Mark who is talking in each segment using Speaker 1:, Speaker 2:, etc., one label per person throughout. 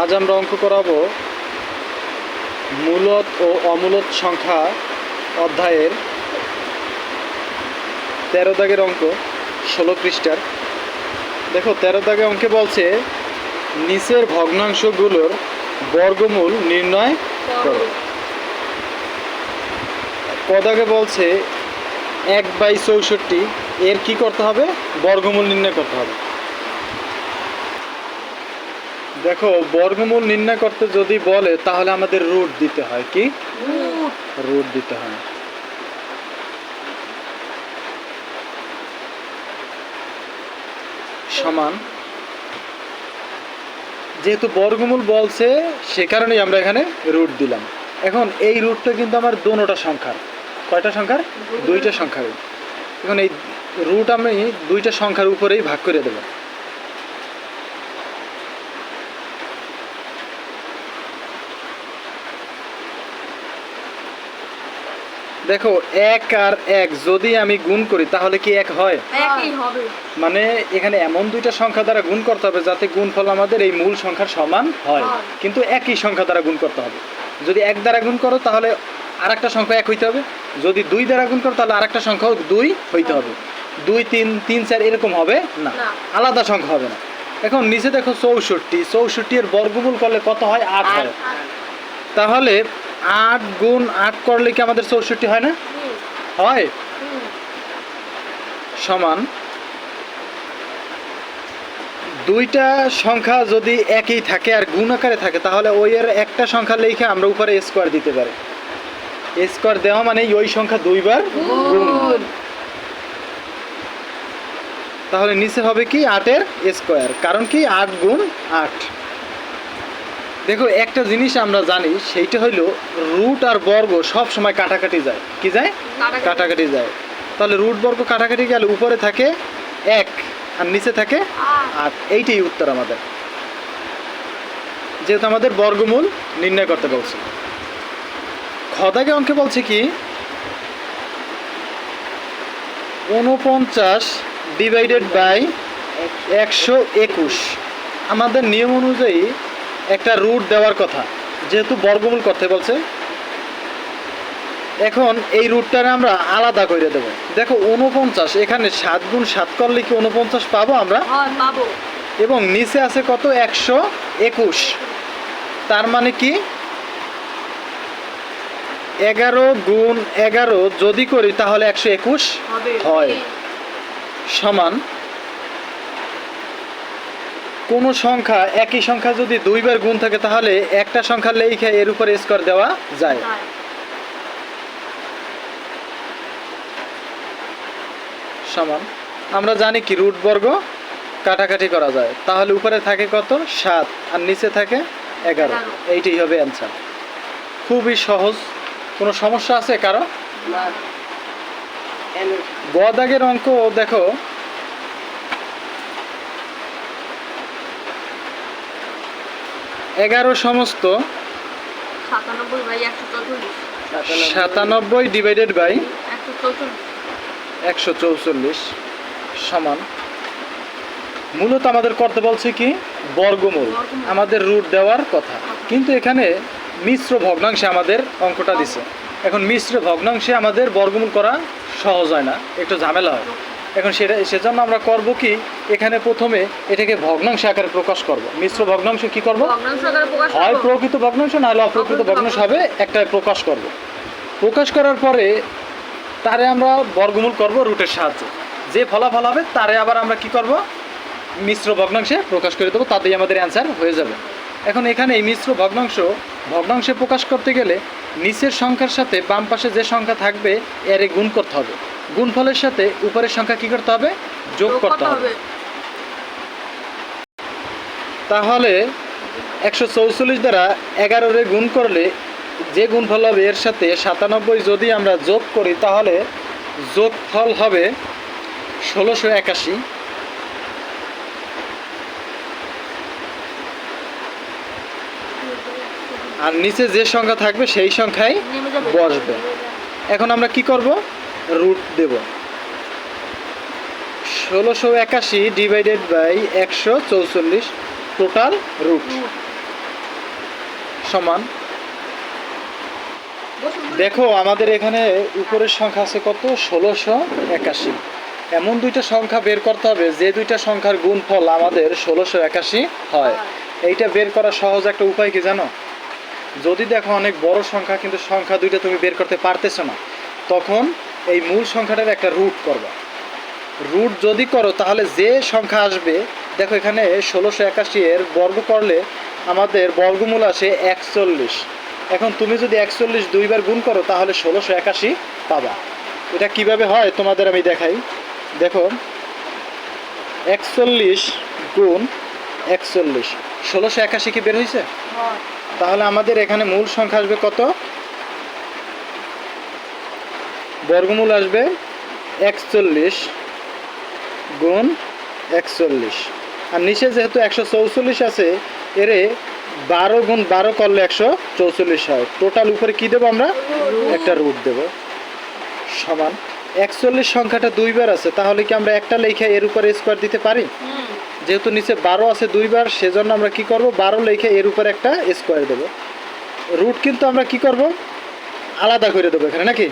Speaker 1: আজ আমরা অঙ্ক করাবো মূলত ও অমূলত সংখ্যা অধ্যায়ের তেরো দাগের অঙ্ক ষোলো পৃষ্ঠার। দেখো তেরো দাগে অঙ্কে বলছে নিচের ভগ্নাংশগুলোর বর্গমূল নির্ণয় করো। পদাকে বলছে এক বাই চৌষট্টি এর কি করতে হবে? বর্গমূল নির্ণয় করতে হবে। দেখো বর্গমূল নির্ণয় করতে যদি বলে তাহলে আমাদের রুট দিতে হয় কি? রুট দিতে হয়। সমান। যেহেতু বর্গমূল বলছে সে কারণেই আমরা এখানে রুট দিলাম। এখন এই রুটটা কিন্তু আমার দোনোটা সংখ্যার। কয়টা সংখ্যার? দুইটা। সংখ্যার। এখন এই রুট আমি দুইটা সংখ্যার উপরেই ভাগ করে দেবো। দেখো এক আর এক যদি আমি গুণ করি তাহলে কি এক হয়?
Speaker 2: একই হবে।
Speaker 1: মানে এখানে এমন দুইটা সংখ্যা দ্বারা গুণ করতে হবে যাতে গুণফল আমাদের এই মূল সংখ্যার সমান হয়। কিন্তু একই সংখ্যা দ্বারা গুণ করতে হবে। যদি এক দ্বারা গুণ করো তাহলে আর একটা সংখ্যা এক হইতে হবে। যদি দুই দ্বারা গুণ করো তাহলে আর একটা সংখ্যাও দুই হইতে হবে। দুই তিন তিন চার এরকম হবে না।
Speaker 2: না।
Speaker 1: আলাদা সংখ্যা হবে না। এখন নিচে দেখো চৌষট্টি চৌষট্টি এর বর্গমূল করলে কত হয়? আট। হয়। তাহলে আট গুণ আট করলে কি আমাদের চৌষট্টি হয় না? হয়? সমান। দুইটা সংখ্যা যদি একই থাকে আর গুণ আকারে থাকে তাহলে ওই এর একটা সংখ্যা লিখে আমরা উপরে স্কোয়ার দিতে পারি। স্কোয়ার দেওয়া মানে ওই সংখ্যা দুইবার গুণ। তাহলে নিচে হবে কি? আটের স্কোয়ার কারণ কি? আট গুণ আট। দেখো একটা জিনিস আমরা জানি সেইটা হইল রুট আর বর্গ সব সময় কাটাকাটি যায়। কি যায়?
Speaker 2: কাটাকাটি।
Speaker 1: যায়। তাহলে রুট বর্গ কাটাকাটি গেলে উপরে থাকে এক আর নিচে থাকে।
Speaker 2: আট।
Speaker 1: এইটাই উত্তর আমাদের। যেহেতু আমাদের বর্গমূল নির্ণয় করতে বলছে। খদাকে অঙ্কে বলছে কি উনপঞ্চাশ ডিভাইডেড বাই একশো একুশ। আমাদের নিয়ম অনুযায়ী একটা রুট দেওয়ার কথা। যেহেতু বর্গমূল করতে বলছে এখন এই রুটটারে আমরা আলাদা করে দেবো। দেখো উনপঞ্চাশ এখানে সাত গুণ সাত করলে কি উনপঞ্চাশ পাবো আমরা? এবং নিচে আছে কত? একশো একুশ। তার মানে কি? এগারো গুণ এগারো যদি করি তাহলে একশো একুশ হয়। সমান। কোনো সংখ্যা একই সংখ্যা যদি দুইবার গুণ থাকে তাহলে একটা সংখ্যা লেখে এর উপরে স্কোর দেওয়া যায়। সমান। আমরা জানি কি রুট বর্গ কাটাকাটি করা যায়। তাহলে উপরে থাকে কত? সাত। আর নিচে থাকে এগারো।
Speaker 2: এগারো।
Speaker 1: এইটাই হবে অ্যান্সার। খুবই সহজ। কোনো সমস্যা আছে কারও? বদাগের অঙ্ক দেখো। এগারো সমস্ত?
Speaker 2: সাতানব্বই
Speaker 1: ডিভাইডেড বাই
Speaker 2: একশো চৌচল্লিশ।
Speaker 1: সমান। মূলত আমাদের করতে বলছে কি? বর্গমূল।
Speaker 2: বর্গমূল।
Speaker 1: আমাদের রুট দেওয়ার কথা। কিন্তু এখানে মিশ্র ভগ্নাংশে আমাদের অঙ্কটা দিছে। এখন মিশ্র ভগ্নাংশে আমাদের বর্গমূল করা সহজ হয় না। একটু ঝামেলা হয়। এখন সেটা সেজন্য আমরা করব কি এখানে প্রথমে এটাকে ভগ্নাংশ আকারে প্রকাশ করব। মিশ্র ভগ্নাংশ কি করব? হয় প্রকৃত ভগ্নাংশ নাহলে অপ্রকৃত ভগ্নাংশ। হবে একটা প্রকাশ করব। প্রকাশ করার পরে তারে আমরা বর্গমূল করব রুটের সাহায্যে। যে ফলাফল হবে তারে আবার আমরা কি করব? মিশ্র ভগ্নাংশে প্রকাশ করে দেবো তাতেই আমাদের অ্যান্সার হয়ে যাবে। এখন এখানে এই মিশ্র ভগ্নাংশ ভগ্নাংশে প্রকাশ করতে গেলে নিচের সংখ্যার সাথে বাম পাশে যে সংখ্যা থাকবে এরে গুণ করতে হবে। গুণফলের সাথে উপরের সংখ্যা কি করতে হবে? যোগ করতে হবে। তাহলে একশো চৌচল্লিশ দ্বারা এগারোরে গুণ করলে যে গুণফল হবে এর সাথে সাতানব্বই যদি আমরা যোগ করি তাহলে যোগফল হবে ষোলোশো একাশি। আর নিচে যে সংখ্যা থাকবে সেই সংখ্যাই বসবে। এখন আমরা কি করব? রুট দেব। ষোলোশো একাশি ডিভাইডেড বাই একশো চৌচল্লিশ টোটাল রুট সমান। দেখো, আমাদের এখানে উপরের সংখ্যা আছে কত? ষোলোশো একাশি। এমন দুইটা সংখ্যা বের করতে হবে, যে দুইটা সংখ্যার গুণফল আমাদের ষোলোশো একাশি হয়। এইটা বের করা সহজ একটা উপায় কি জানো? যদি দেখো অনেক বড় সংখ্যা, কিন্তু সংখ্যা দুইটা তুমি বের করতে পারতেছো না, তখন এই মূল সংখ্যাটার একটা রুট করবা। রুট যদি করো তাহলে যে সংখ্যা আসবে দেখো এখানে ষোলোশো একাশি এর বর্গ করলে আমাদের বর্গমূল আসে একচল্লিশ। এখন তুমি যদি একচল্লিশ দুইবার গুণ করো তাহলে ষোলোশো একাশি পাবা। এটা কীভাবে হয় তোমাদের আমি দেখাই। দেখো একচল্লিশ গুণ একচল্লিশ। ষোলোশো একাশি কি বের হয়েছে তাহলে আমাদের এখানে মূল সংখ্যা আসবে কত? বর্গমূল আসবে একচল্লিশ গুণ একচল্লিশ। আর নিচে যেহেতু একশো চৌচল্লিশ আছে, এরে বারো গুণ বারো করলে একশো চৌচল্লিশ হয়। টোটাল উপরে কী দেবো আমরা? একটা রুট দেব। সমান। একচল্লিশ সংখ্যাটা দুইবার আছে, তাহলে কি আমরা একটা লেখা এর উপরে স্কোয়ার দিতে পারি? যেহেতু নিচে বারো আছে দুইবার, সেজন্য আমরা কি করব? বারো লিখে এর উপরে একটা স্কোয়ার দেব। রুট কিন্তু আমরা কি করব? আলাদা করে দেবো এখানে, নাকি?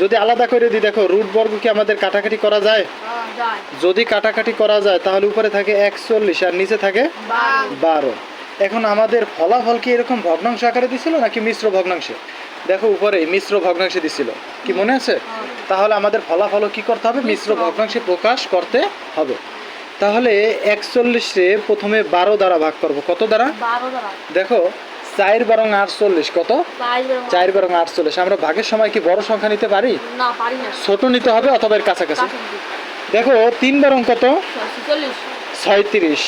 Speaker 1: যদি আলাদা করে দিই দেখো রুট বর্গ কি আমাদের কাটাকাটি করা যায়?
Speaker 2: হ্যাঁ,
Speaker 1: যদি কাটাকাটি করা যায় তাহলে উপরে থাকে একচল্লিশ আর নিচে থাকে
Speaker 2: বারো।
Speaker 1: বারো। এখন আমাদের ফলাফল কি এরকম ভগ্নাংশ আকারে দিছিল নাকি মিশ্র ভগ্নাংশে? দেখো উপরে মিশ্র ভগ্নাংশে দিছিল। কি মনে আছে?
Speaker 2: হ্যাঁ।
Speaker 1: তাহলে আমাদের ফলাফলও কি করতে হবে? মিশ্র ভগ্নাংশে প্রকাশ করতে হবে। তাহলে একচল্লিশে প্রথমে বারো দ্বারা ভাগ করব। কত দ্বারা। দেখো চার বারং আটচল্লিশ কত? চার বারং আটচল্লিশ। আমরা ভাগের সময় কি বড় সংখ্যা নিতে পারি? ছোট নিতে হবে অথবা এর কাছাকাছি। দেখো তিন বারং কত? ছয়ত্রিশ।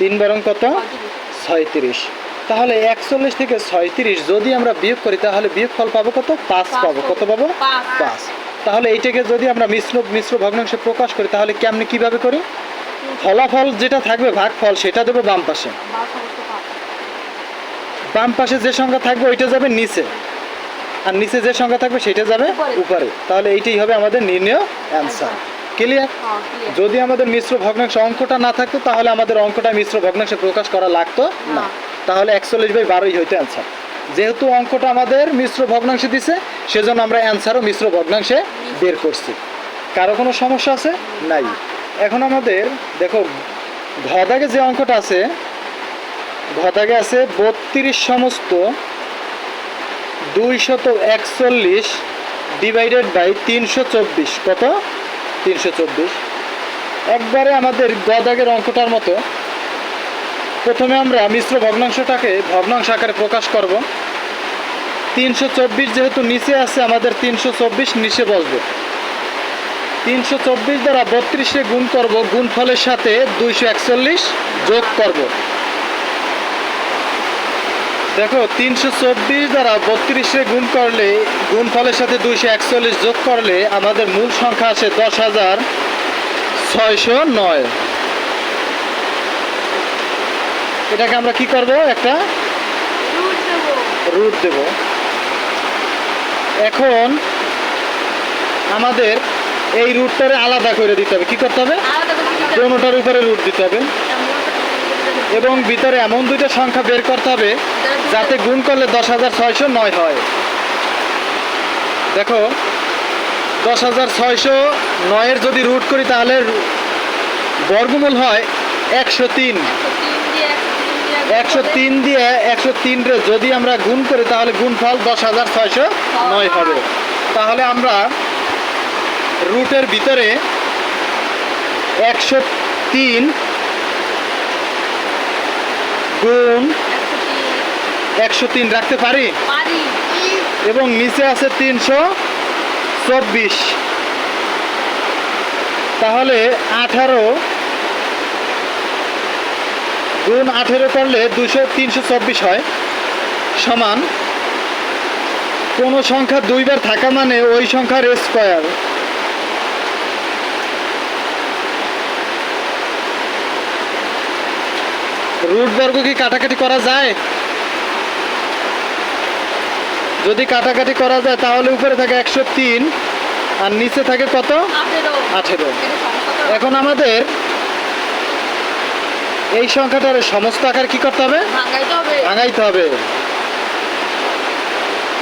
Speaker 1: তিন বারং কত? ছয়ত্রিশ। তাহলে একচল্লিশ থেকে ছয়ত্রিশ যদি আমরা বিয়োগ করি তাহলে বিয়োগ ফল পাবো কত? পাঁচ পাবো। কত পাবো?
Speaker 2: পাঁচ।
Speaker 1: তাহলে এইটাকে যদি আমরা মিশ্র মিশ্র ভগ্নাংশে প্রকাশ করি তাহলে কেমনি কীভাবে করি? ফলাফল যেটা থাকবে ভাগফল সেটা দেবো বাম পাশে। বাম পাশে যে সংখ্যা থাকবে ওইটা যাবে নিচে। আর নিচে যে সংখ্যা থাকবে সেটা যাবে
Speaker 2: উপরে।
Speaker 1: তাহলে এইটাই হবে আমাদের নির্ণয় অ্যান্সার ক্লিয়ার
Speaker 2: হ্যাঁ
Speaker 1: যদি আমাদের মিশ্র ভগ্নাংশ অঙ্কটা না থাকতো তাহলে আমাদের অঙ্কটা মিশ্র ভগ্নাংশে প্রকাশ করা লাগতো না।
Speaker 2: না।
Speaker 1: তাহলে একচল্লিশ বাই বারোই হইতো অ্যান্সার যেহেতু অঙ্কটা আমাদের মিশ্র ভগ্নাংশে দিছে সেজন্য আমরা অ্যান্সারও মিশ্র ভগ্নাংশে বের করছি। কারও কোনো সমস্যা আছে? নাই। এখন আমাদের দেখো ঘদাগে যে অঙ্কটা আছে ঘদাগে আছে বত্রিশ সমস্ত দুইশত একচল্লিশ ডিভাইডেড বাই তিনশো চব্বিশ। কত? তিনশো চব্বিশ। একবারে আমাদের গদাগের অঙ্কটার মতো। প্রথমে আমরা মিশ্র ভগ্নাংশটাকে ভগ্নাংশ আকারে প্রকাশ করব। তিনশো চব্বিশ যেহেতু নিচে আছে, আমাদের তিনশো চব্বিশ নিচে বসবে। তিনশো চব্বিশ দ্বারা বত্রিশে গুণ করব, গুণফলের সাথে দুইশো একচল্লিশ যোগ করব। দেখো তিনশো চব্বিশ দ্বারা বত্রিশে গুণ করলে গুণফলের সাথে দুইশো একচল্লিশ যোগ করলে আমাদের মূল সংখ্যা আছে দশ হাজার ছয়শো নয়। এটাকে আমরা কি করব? একটা
Speaker 2: রুট দেবো।
Speaker 1: এখন আমাদের এই রুটটারে আলাদা করে দিতে হবে। কি করতে হবে। দোনোটার উপরে রুট দিতে হবে। এবং ভিতরে এমন দুইটা সংখ্যা বের করতে হবে যাতে গুণ করলে দশ হাজার ছয়শো নয় হয়। দেখো, দশ হাজার ছয়শো নয়ের যদি রুট করি তাহলে বর্গমূল হয় একশো তিন। একশো তিন দিয়ে একশো তিন রে যদি আমরা গুণ করি তাহলে গুণফল দশ হাজার ছয়শো নয় হবে। তাহলে আমরা রুটের ভিতরে একশো তিন গুণ একশো তিন রাখতে পারি? এবং নিচে আছে তিনশো চব্বিশ। তাহলে আঠারো গুণ আঠেরো করলে দুশো তিনশো চব্বিশ হয়। সমান। কোনো সংখ্যা দুইবার থাকা মানে ওই সংখ্যার স্কোয়ার রুট বর্গ কি কাটাকাটি করা যায়? যদি কাটাকাটি করা যায় তাহলে উপরে থাকে একশো তিন আর নিচে থাকে কত?
Speaker 2: আঠেরো।
Speaker 1: এখন আমাদের এই সংখ্যাটার সমস্ত আকার কি করতে হবে।
Speaker 2: ভাঙাইতে হবে।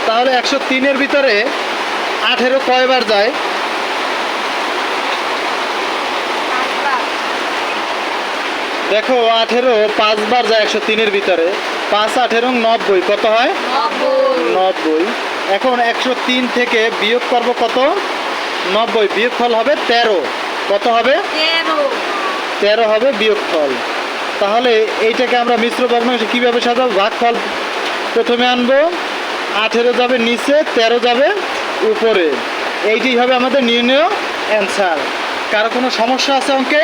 Speaker 1: তাহলে একশো তিনের ভিতরে আঠেরো কয়বার যায়
Speaker 2: পাঁচবার।
Speaker 1: দেখো আঠেরো পাঁচবার যায় একশো তিনের ভিতরে। পাঁচ আঠেরো নব্বই কত হয়?
Speaker 2: নব্বই।
Speaker 1: এখন একশো তিন থেকে বিয়োগ করব কত? নব্বই। বিয়োগফল হবে তেরো। কত হবে?
Speaker 2: তেরো।
Speaker 1: তেরো হবে বিয়োগফল। তাহলে এইটাকে আমরা মিশ্র ভগ্নাংশে কীভাবে সাজাবো? ভাগফল প্রথমে আনব। আঠেরো যাবে নিচে তেরো যাবে উপরে। এইটি হবে আমাদের নির্ণয় অ্যান্সার। কারও কোনো সমস্যা আছে অঙ্কে?